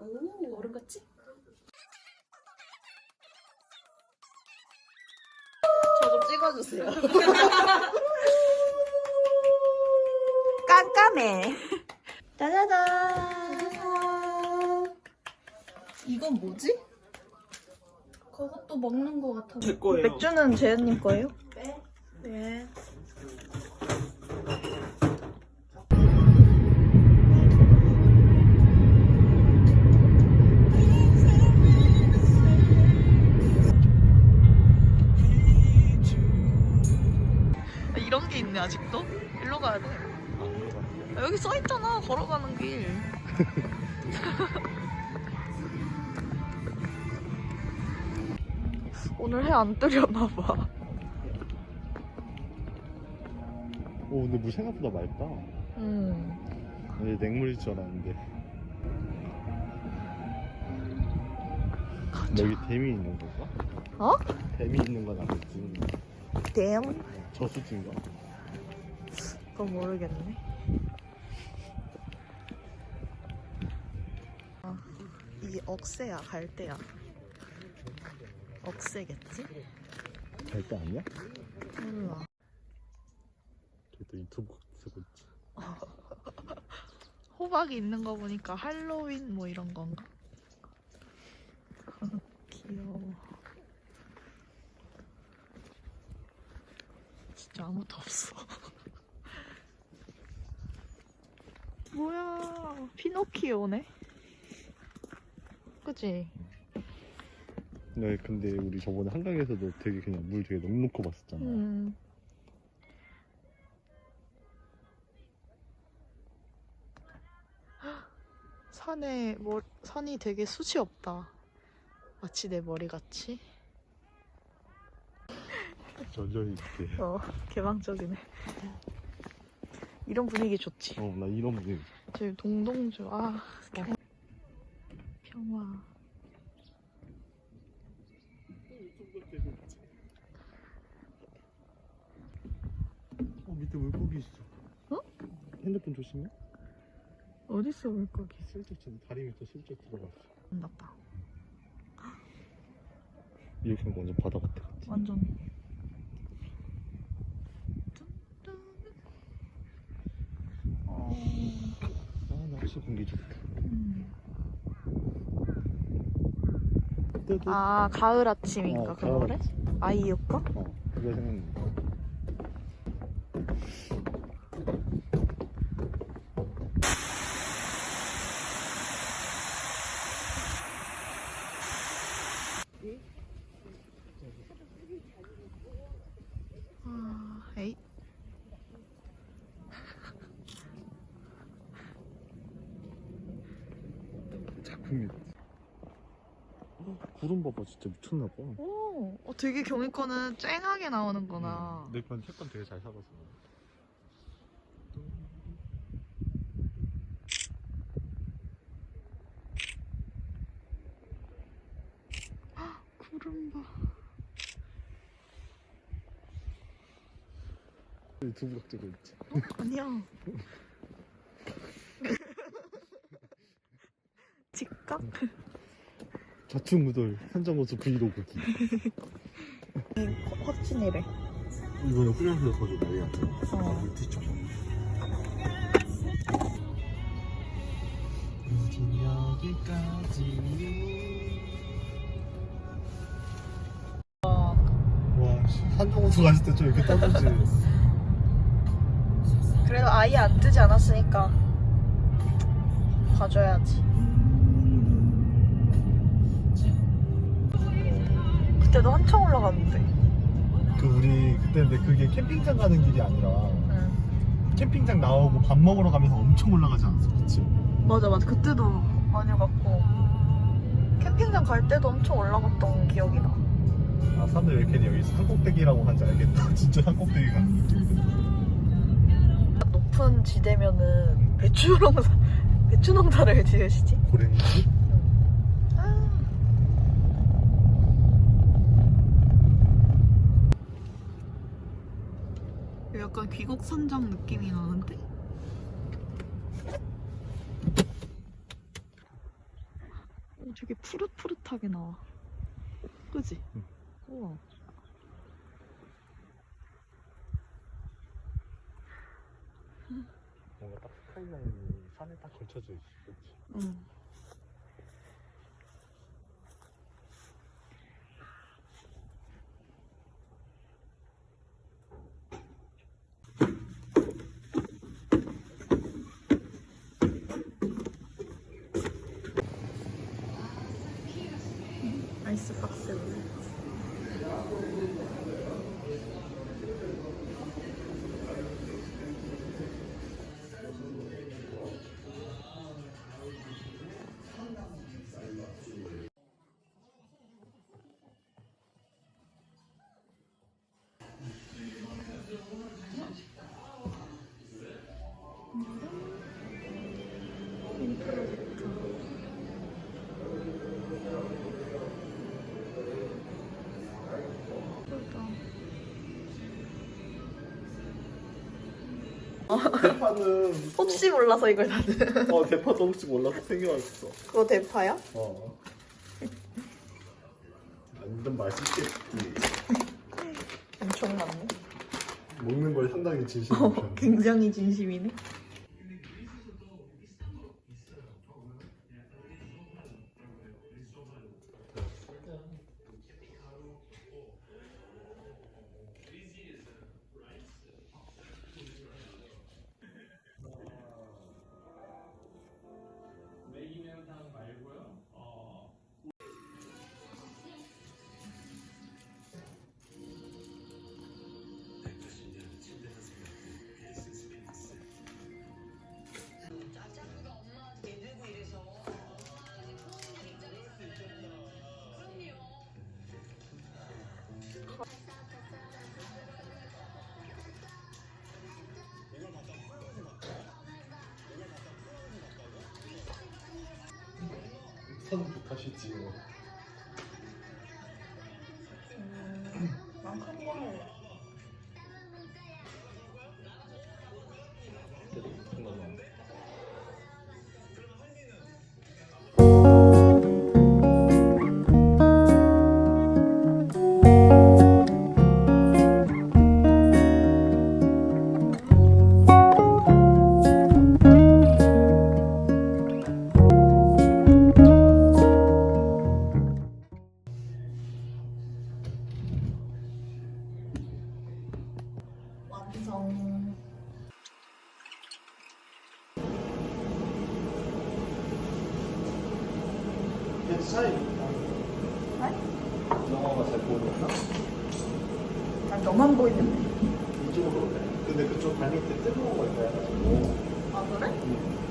오. 어른 같지? 저 좀 찍어주세요. 깜깜해. 짜자잔. 이건 뭐지? 그것도 먹는 거 같아. 제 거예요. 맥주는 재현님 거예요? 네. 네. 여기 써 있잖아 걸어가는 길. 오늘 해 안 뜨려나 봐. 오 근데 물 생각보다 맑다 음. 내 냉물일 줄 알았는데 여기 댐이 있는 건가? 어? 댐이 있는 건 아니지 댐? 저수지인가? 그건 모르겠네. 이게 억새야, 갈대야. 억새겠지? 갈대 아니야? 몰라. 걔도 유튜브 쓰고 있지 호박이 있는 거 보니까 할로윈 뭐 이런 건가? 귀여워. 진짜 아무도 없어. 뭐야, 피노키오네? 그치? 네 근데 우리 저번에 한강에서도 되게 그냥 물 되게 넉넉히 봤었잖아 음. 산에 뭐 산이 되게 숱이 없다. 마치 내 머리 같이. 저절히 이렇게 어, 개방적이네. 이런 분위기 좋지. 어 나 이런 분위기 저기 동동주 아 평... 평화. 어 밑에 물고기 있어 어? 핸드폰 조심해 어딨어 물고기? 슬쩍 지 다리 밑에 슬쩍 들어갔어 나빠. 이렇게 완전 바다 같아 같이 완전. 어, 아 날씨 공기 좋다 음. 뜨뜻 아 가을 아침인가 어, 그 가을 노래? 아침. 아이유 거? 어 그거 생각나 아, 에이. 작품이 어, 구름 봐봐 진짜 미쳤나 봐 오, 어, 되게 경희권은 쨍하게 나오는구나. 내건 색감 되게 잘 잡았어 구름 봐. 유튜브 각 찍고 있지 아니야. 직각? 좌충우돌 현장호수 브이로그기 확진이래. 이거는 훈련소에서 더 난리야 어. 뒤쪽 이젠 여기까지 와 산정호수 갔을 때 좀 이렇게 떠들지 그래도 아예 안 뜨지 않았으니까 봐줘야지. 때도 한참 올라갔는데. 그 우리 그때 근데 그게 캠핑장 가는 길이 아니라 응. 캠핑장 나오고 밥 먹으러 가면서 엄청 올라가지 않았어 그치? 맞아 맞아 그때도 많이 갔고 캠핑장 갈 때도 엄청 올라갔던 기억이 나. 아 사람들 왜 이렇게 여기 산꼭대기라고 하는지 알겠다 진짜 산꼭대기 가는 느낌이거든 높은 지대면은 배추 농사 배추 농사를 지으시지? 고랭이지? 귀곡 산장 느낌이 나는데? 되게 푸릇푸릇하게 나와. 그지? 응. 우와. 뭔가 딱 스카이라인이 산에 딱 걸쳐져. 그치? 응. 대파는 혹시 몰라서 이걸 다들 어 대파도 혹시 몰라서 챙겨왔어. 그거 대파야? 어. 완전 맛있겠지. 엄청 많네 먹는 걸 상당히 진심인 편. 굉장히 진심이네 선. 난 괜찮이. 영화가 잘 보이나? 난 너만 보이는데 이쪽으로 그래. 근데 그쪽 다닐 때 뜨거운 거 있다 해가지고. 아 그래? 음.